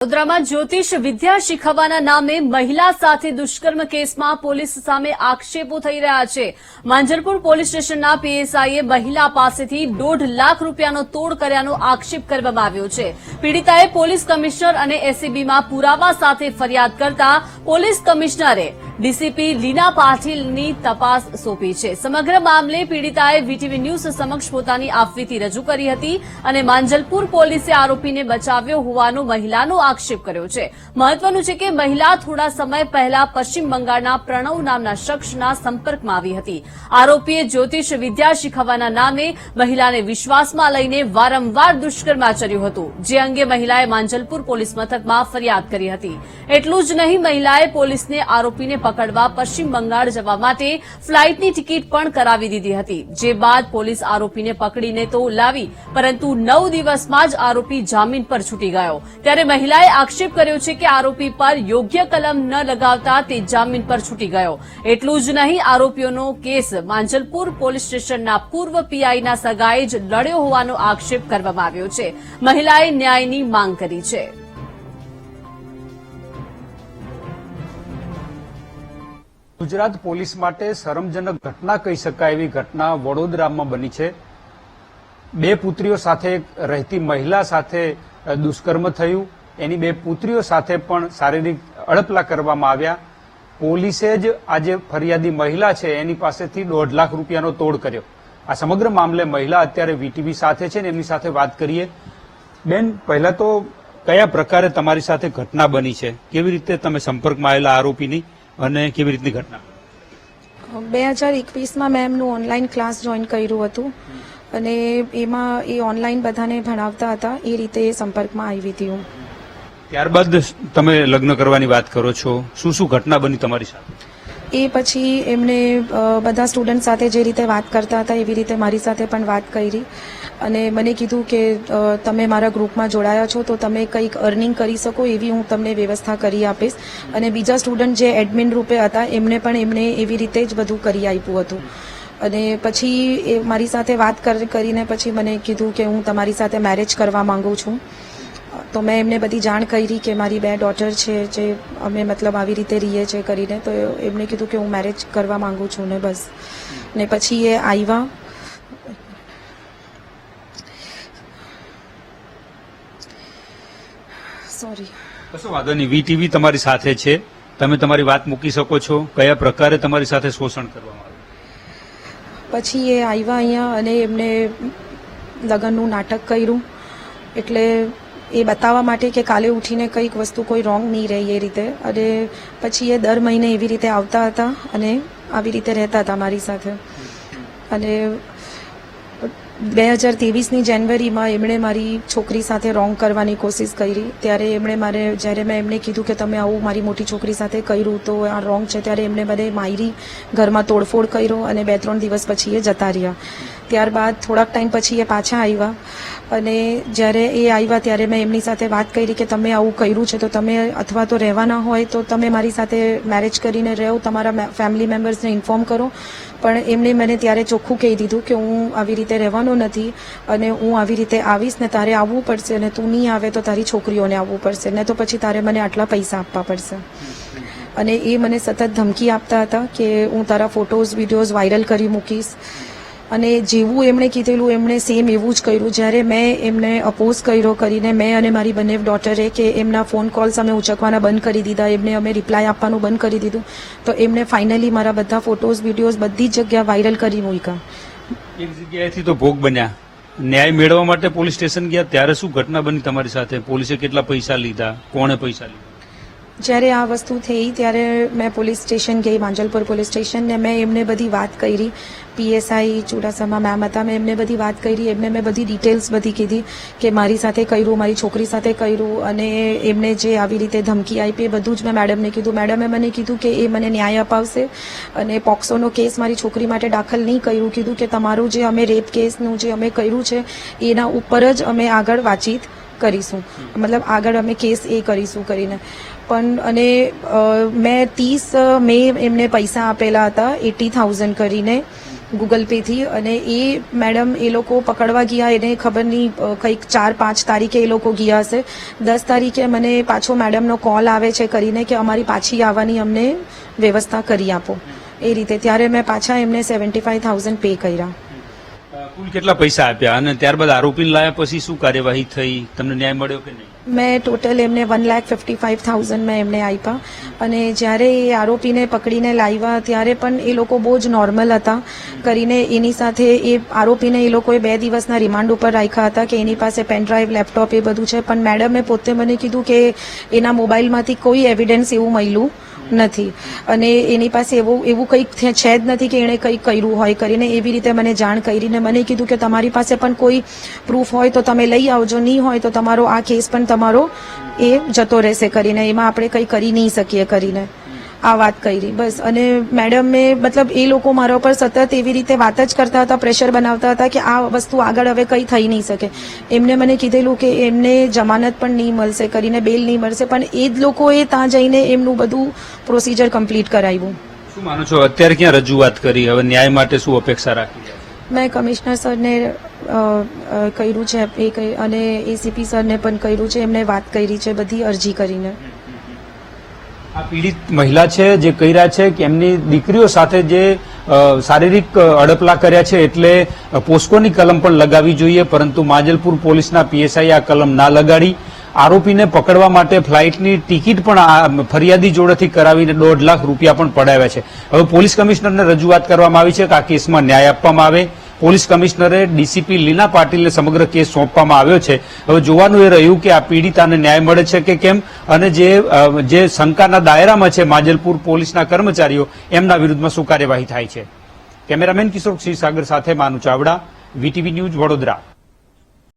વડોદરામાં જ્યોતિષ વિદ્યા શીખવવાના નામે મહિલા સાથે દુષ્કર્મ કેસમાં પોલીસ સામે આક્ષેપો થઈ રહ્યા છે. માંજરપુર પોલીસ સ્ટેશનના પીએસઆઈએ મહિલા પાસેથી દોઢ લાખ રૂપિયાનો તોડ કર્યાનો આક્ષેપ કરવામાં આવ્યો છે. પીડિતાએ પોલીસ કમિશનર અને એસીબીમાં પુરાવા સાથે ફરિયાદ કરતા પોલીસ કમિશનરે ડીસીપી લીના પાટીલની તપાસ સોંપી છે. સમગ્ર મામલે પીડિતાએ વીટીવી ન્યૂઝ સમક્ષ પોતાની આપવીતી રજૂ કરી હતી અને માંજલપુર પોલીસે આરોપીને બચાવ્યો હોવાનો મહિલાનો આક્ષેપ કર્યો છે. મહત્વનું છે કે મહિલા થોડા સમય પહેલા પશ્ચિમ બંગાળના પ્રણવ નામના શખ્સના સંપર્કમાં આવી હતી. આરોપીએ જ્યોતિષ વિદ્યા શીખવવાના નામે મહિલાને વિશ્વાસમાં લઈને વારંવાર દુષ્કર્મ આચર્યું હતું, જે અંગે મહિલાએ માંજલપુર પોલીસ મથકમાં ફરિયાદ કરી હતી. એટલું જ નહીં, મહિલાએ પોલીસને આરોપીને પકડવા પશ્ચિમ બંગાળ જવા માટે ફ્લાઇટની ટિકિટ પણ કરાવી દીધી હતી. જે બાદ પોલીસ આરોપીને પકડીને તો લાવી, પરંતુ નવ દિવસમાં જ આરોપી જામીન પર છૂટી ગયો. ત્યારે મહિલાએ આક્ષેપ કર્યો છે કે આરોપી પર યોગ્ય કલમ ન લગાવતા તે જામીન પર છૂટી ગયો. એટલું જ નહીં, આરોપીઓનો કેસ માંજલપુર પોલીસ સ્ટેશનના પૂર્વ પીઆઈના સગાએ જ લડ્યો હોવાનો આક્ષેપ કરવામાં આવ્યો છે. મહિલાએ ન્યાયની માંગ કરી છે. ગુજરાત પોલીસ માટે શરમજનક ઘટના કહી શકાય એવી ઘટના વડોદરામાં બની છે. બે પુત્રીઓ સાથે રહેતી મહિલા સાથે દુષ્કર્મ થયું. એની બે પુત્રીઓ સાથે પણ શારીરિક અડપલા કરવામાં આવ્યા. પોલીસે જ આજે ફરિયાદી મહિલા છે, એની પાસેથી દોઢ લાખ રૂપિયાનો તોડ કર્યો. આ સમગ્ર મામલે મહિલા અત્યારે વીટીવી સાથે છે ને એમની સાથે વાત કરીએ. બેન, પહેલા તો કયા પ્રકારે તમારી સાથે ઘટના બની છે? કેવી રીતે તમે સંપર્કમાં આવેલા આરોપીની? અને કેવી રીતની ઘટના? બે હજાર એકવીસમાં મેં એમનું ઓનલાઈન ક્લાસ જોઈન કર્યું હતું. અને એમાં એ ઓનલાઈન બધાને ભણાવતા હતા એ રીતે સંપર્કમાં આવી હતી હું. ત્યારબાદ તમે લગ્ન કરવાની વાત કરો છો. શું શું ઘટના બની તમારી સાથે? એ પછી એમને બધા સ્ટુડન્ટ સાથે જે રીતે વાત કરતા હતા એવી રીતે મારી સાથે પણ વાત કરી. અને મને કીધું કે તમે મારા ગ્રુપમાં જોડાયા છો, તો તમે કંઈક અર્નિંગ કરી શકો એવી હું તમને વ્યવસ્થા કરી આપીશ. અને બીજા સ્ટુડન્ટ જે એડમિન રૂપે હતા, એમને પણ એમને એવી રીતે જ બધું કરી આપ્યું હતું. અને પછી એ મારી સાથે વાત કરીને પછી મને કીધું કે હું તમારી સાથે મેરેજ કરવા માંગુ છું. તો મેં એમને બધી જાણ કરી કે મારી બે ડોટર છે, જે અમે મતલબ આવી રીતે રહીએ છીએ કરીને, તો એમને કીધું કે હું મેરેજ કરવા માંગુ છું ને બસ. ને પછી એ આવ્યા. સોરી કશો વાંધો નહીં. વીટીવી તમારી સાથે છે. તમે તમારી વાત મૂકી શકો છો. કયા પ્રકારે તમારી સાથે શોષણ કરવામાં આવ્યું? પછી એ આવ્યા અહીંયા અને એમને લગ્નનું નાટક કર્યું. એટલે એ બતાવવા માટે કે કાલે ઉઠીને કંઈક વસ્તુ કોઈ રોંગ નહીં રહે એ રીતે. અને પછી એ દર મહિને એવી રીતે આવતા હતા અને આવી રીતે રહેતા હતા મારી સાથે. અને બે હજાર ત્રેવીસની જાન્યુઆરીમાં એમણે મારી છોકરી સાથે રોંગ કરવાની કોશિશ કરી. ત્યારે એમણે મારે, જ્યારે મેં એમને કીધું કે તમે આવું મારી મોટી છોકરી સાથે કર્યું તો આ રોંગ છે, ત્યારે એમણે મને મારી ઘરમાં તોડફોડ કર્યો અને બે ત્રણ દિવસ પછી એ જતા રહ્યા. ત્યારબાદ થોડાક ટાઈમ પછી એ પાછા આવ્યા અને જ્યારે એ આવ્યા ત્યારે મેં એમની સાથે વાત કરી કે તમે આવું કર્યું છે તો તમે અથવા તો રહેવાના હોય તો તમે મારી સાથે મેરેજ કરીને રહો તમારા ફેમિલી મેમ્બર્સને ઇન્ફોર્મ કરો. પણ એમણે મને ત્યારે ચોખ્ખું કહી દીધું કે હું આવી રીતે રહેવાનો નથી અને હું આવી રીતે આવીશ ને તારે આવવું પડશે અને તું નહીં આવે તો તારી છોકરીઓને આવવું પડશે ને તો પછી તારે મને આટલા પૈસા આપવા પડશે. અને એ મને સતત ધમકી આપતા હતા કે હું તારા ફોટોઝ વિડીયોઝ વાયરલ કરી મૂકીશ. અને જેવું એમણે કીધેલું, એમણે સેમ એવું જ કર્યું. જ્યારે મેં એમને અપોઝ કર્યો કરીને મેં અને મારી બંને ડોટરે કે એમના ફોન કોલ્સ અમે ઉચકવાના બંધ કરી દીધા. એમને અમે રિપ્લાય આપવાનું બંધ કરી દીધું. તો એમણે ફાઇનલી મારા બધા ફોટોઝ વિડીયોઝ બધી જ જગ્યા વાયરલ કરી મૂક્યા. એક જગ્યાએથી તો ભોગ બન્યા. ન્યાય મેળવવા માટે પોલીસ સ્ટેશન ગયા, ત્યારે શું ઘટના બની તમારી સાથે? પોલીસે કેટલા પૈસા લીધા? કોણે પૈસા લીધા? જ્યારે આ વસ્તુ થઈ ત્યારે મેં પોલીસ સ્ટેશન ગઈ, માંજલપુર પોલીસ સ્ટેશન, ને મેં એમને બધી વાત કરી. પીએસઆઈ ચુડાસમા મેમ હતા, મેં એમને બધી વાત કરી. એમને મેં બધી ડિટેલ્સ બધી કીધી કે મારી સાથે કર્યું, મારી છોકરી સાથે કર્યું અને એમને જે આવી રીતે ધમકી આપી એ બધું જ મેં મેડમને કીધું. મેડમે મને કીધું કે એ મને ન્યાય અપાવશે અને પોક્સોનો કેસ મારી છોકરી માટે દાખલ નહીં કર્યું. કીધું કે તમારું જે અમે રેપ કેસનું જે અમે કર્યું છે, એના ઉપર જ અમે આગળ વાતચીત કરીશું. મતલબ આગળ અમે કેસ એ કરીશું કરીને. પણ અને મેં ત્રીસ મે એમને પૈસા આપેલા હતા, એટી થાઉઝન્ડ કરીને ગૂગલ પેથી અને એ મેડમ એ લોકો પકડવા ગયા, એને ખબર નહીં કંઈક ચાર, પાંચ તારીખે એ લોકો ગયા હશે. દસ તારીખે મને પાછો મેડમનો કોલ આવે છે કરીને કે અમારી પાછી આવવાની અમને વ્યવસ્થા કરી આપો. એ રીતે. ત્યારે મેં પાછા એમને સેવન્ટી ફાઈવ થાઉઝન્ડ પે કર્યા. કુલ કેટલા પૈસા આપ્યા? અને ત્યારબાદ આરોપીને લાયા પછી શું કાર્યવાહી થઈ? તમને ન્યાય મળ્યો કે નહીં? મેં ટોટલ એમને one lakh fifty five thousand મેં એમને આપ્યા અને જ્યારે એ આરોપીને પકડીને લાવ્યા ત્યારે પણ એ લોકો બહુ જ નોર્મલ હતા. કરીને એની સાથે એ આરોપીને એ લોકોએ બે દિવસના રિમાન્ડ ઉપર રાખ્યા હતા કે એની પાસે પેનડ્રાઈવ લેપટોપ એ બધું છે. પણ મેડમે પોતે મને કીધું કે એના મોબાઈલમાંથી કોઈ એવિડન્સ એવું મળ્યું નથી. અને એની પાસે એવું એવું કંઈક છે જ નથી કે એણે કંઈક કર્યું હોય. કરીને એવી રીતે મને જાણ કરીને મને કીધું કે તમારી પાસે પણ કોઈ પ્રૂફ હોય તો તમે લઈ આવજો. નહીં હોય તો તમારો આ કેસ પણ તમારો એ જતો રહેશે કરીને. એમાં આપણે કંઈ કરી નહીં શકીએ કરીને. આ વાત કરી. બસ અને મેડમે મતલબ એ લોકો મારા ઉપર સતત એવી રીતે વાત જ કરતા હતા પ્રેશર બનાવતા હતા કે આ વસ્તુ આગળ હવે કંઈ થઈ નહીં શકે. એમને મને કીધેલું કે એમને જમાનત પણ નહીં મળશે કરીને બેલ નહીં મળશે પણ એ જ લોકોએ ત્યાં જઈને એમનું બધું પ્રોસિજર કમ્પ્લીટ કરાવ્યું. શું માનો છો? અત્યારે ક્યાં રજૂઆત કરી? હવે ન્યાય માટે શું અપેક્ષા રાખી મેં કમિશનર સરને કર્યું છે એ અને એસીપી સરને પણ કર્યું છે એમને વાત કરી છે બધી અરજી કરીને. આ પીડિત મહિલા છે, જે કહી રહ્યા છે કે એમની દીકરીઓ સાથે જે શારીરિક અડપલા કર્યા છે એટલે પોસ્કોની કલમ પણ લગાવવી જોઈએ, પરંતુ માજલપુર પોલીસના પીએસઆઈ આ કલમ ના લગાડી. આરોપીને પકડવા માટે ફ્લાઇટની ટિકિટ પણ ફરિયાદી જોડેથી કરાવીને દોઢ લાખ રૂપિયા પણ પડાવ્યા છે. હવે પોલીસ કમિશનરને રજૂઆત કરવામાં આવી છે કે આ કેસમાં ન્યાય આપવામાં આવે. પોલીસ કમિશનરે ડીસીપી લીના પાટીલને સમગ્ર કેસ સોંપવામાં આવ્યો છે. હવે જોવાનું એ રહ્યું કે આ પીડિતાને ન્યાય મળે છે કે કેમ? અને જે જે શંકાના દાયરામાં છે માજલપુર પોલીસના કર્મચારીઓ, એમના વિરુદ્ધમાં શું કાર્યવાહી થાય છે? કેમેરામેન કિશોર સાગર સાથે માનુ ચાવડા, વીટીવી ન્યૂઝ વડોદરા.